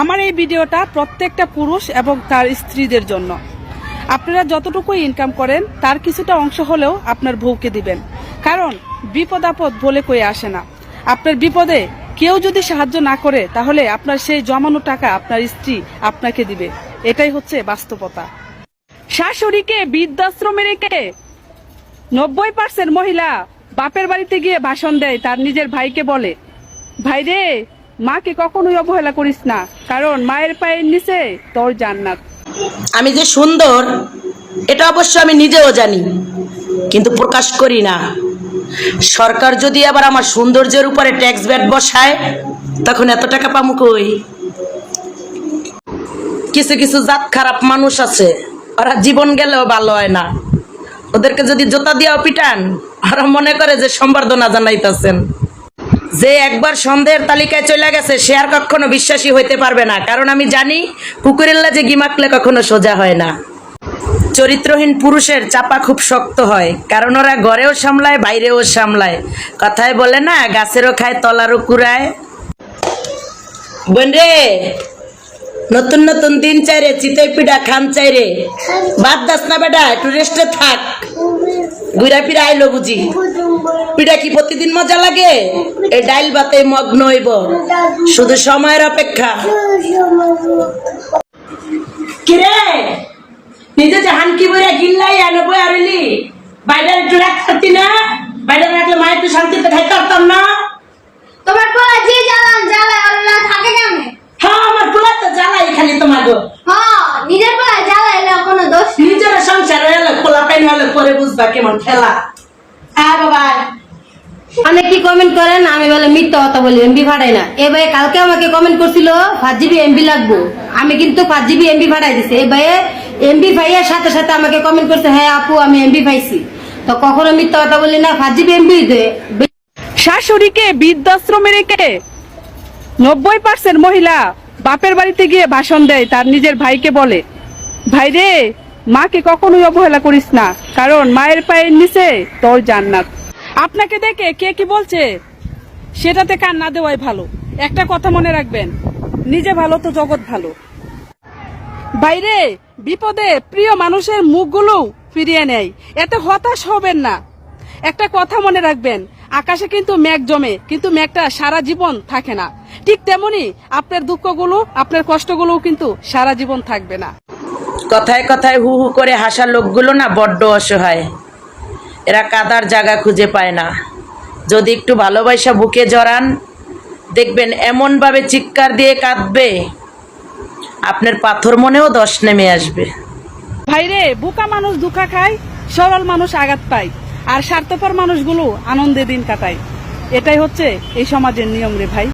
আমার এই ভিডিওটা প্রত্যেকটা পুরুষ এবং তার স্ত্রীদের জন্য। আপনারা যতটুকু ইনকাম করেন, তার কিছুটা অংশ হলেও আপনার বউকে দিবেন। কারণ বিপদ আপদ বলে কয়ে আসে না। আপনার বিপদে কেউ যদি সাহায্য না করে, তাহলে আপনার সেই জমানো টাকা আপনার স্ত্রী আপনাকে দিবে। এটাই হচ্ছে বাস্তবতা। শাশুড়িকে, বৃদ্ধাশ্রমে রেখে নব্বই পার্সেন্ট মহিলা বাপের বাড়িতে গিয়ে ভাষণ দেয়, তার নিজের ভাইকে বলে ভাই রে মাকে কখনোই অবহেলা করিস না, কারণ মায়ের পায়ের নিচে তোর জান্নাত। আমি যে সুন্দর, এটা অবশ্য আমি নিজেও জানি, কিন্তু প্রকাশ করি না। সরকার যদি আবার আমার সৌন্দর্যের উপরে ট্যাক্স ব্যাট বসায়, তখন এত টাকা পামু কই? কিছু কিছু জাত খারাপ মানুষ আছে, ওরা জীবন গেলেও ভালো হয় না। ওদেরকে যদি জোতা দিয়াও পিটান, ওরা মনে করে যে সম্বর্ধনা জানাইতেছেন। যে একবার সন্দেহের তালিকায় চলে গেছে, সে আর কখনো বিশ্বাসী হইতে পারবে না। কারণ আমি জানি পুকুরেল্লা যে গিমাকলে কখনো সোজা হয় না। চরিত্রহীন পুরুষের চাপা খুব শক্ত হয়, কারণ ওরা ঘরেও সামলায়, বাইরেও সামলায়। কথায় বলে না, গাছেরও খায়, তলারও কুড়ায়। বোন রে নতুন নতুন দিন চাইরে চিতই পিঠা খান চাইরে বাদ দাস না বেটা, একটু রেস্টে থাক। ঘুরা ফিরা আইলো বুঝি। পিঠা কি প্রতিদিন মজা লাগে? এই ডাইল ভাতে মগ্ন হইব। শুধু সময়ের অপেক্ষা। কিরে? নিজে যে হানকি বইয়া গিল্লাই আনো বই আরলি বাইরে একটু না? বাইরে রাখলে মায়ের একটু শান্তিতে খাইতে পারতাম না। তোমার পোলা যে জ্বালান জ্বালায় আর না থাকে কেমনে? হ্যাঁ আমার পোলা তো জ্বালাই খালি তোমার গো হ্যাঁ নিজের পোলা জ্বালাইলে কোনো দোষ। নিজের সংসার হলে পোলা পাইন হলে পরে বুঝবা কেমন খেলা হ্যাঁ বাবা। অনেক কি কমেন্ট করেন? আমি বলে মিথ্যা কথা বলি এমবি ভাড়াই না। এবার কালকে আমাকে কমেন্ট করছিল পাঁচ জিবি এমবি লাগবো। আমি কিন্তু পাঁচ জিবি এমবি ভাড়াই দিছি। এবার এমবি ভাইয়ের সাথে সাথে আমাকে কমেন্ট করছে হ্যাঁ আপু আমি এমবি পাইছি তো কখনো মিথ্যা কথা বলি না পাঁচ জিবি এমবি শাশুড়িকে বৃদ্ধাশ্রমে রেখে নব্বই পার্সেন্ট মহিলা বাপের বাড়িতে গিয়ে ভাষণ দেয় তার নিজের ভাইকে বলে। ভাই রে মাকে কখনোই অবহেলা করিস না, কারণ মায়ের পায়ের নিচে তোর জান্নাত। আপনাকে দেখে কে কি বলছে? সেটাতে কান না দেওয়াই ভালো। একটা কথা মনে রাখবেন, নিজে ভালো তো জগৎ ভালো। বাইরে বিপদে প্রিয় মানুষের মুখগুলো ফিরিয়ে নেয়, এতে হতাশ হবেন না। একটা কথা মনে রাখবেন, আকাশে কিন্তু মেঘ জমে, কিন্তু মেঘটা সারা জীবন থাকে না। ঠিক তেমনি আপনার দুঃখগুলো, আপনার কষ্টগুলোও কিন্তু সারা জীবন থাকবে না। কথায় কথায় হু হু করে হাসা লোকগুলো না বড্ড অসহায়। এরা কাদার জায়গা খুঁজে পায় না। যদি একটু ভালোবাসা বুকে জড়ান, দেখবেন এমনভাবে চিৎকার দিয়ে কাঁদবে, আপনার পাথর মনেও দশ নেমে আসবে। ভাইরে বোকা মানুষ দুঃখা খায়, সরল মানুষ আঘাত পায়, আর স্বার্থপর মানুষগুলো আনন্দে দিন কাটায়। এটাই হচ্ছে এই সমাজের নিয়ম রে ভাই।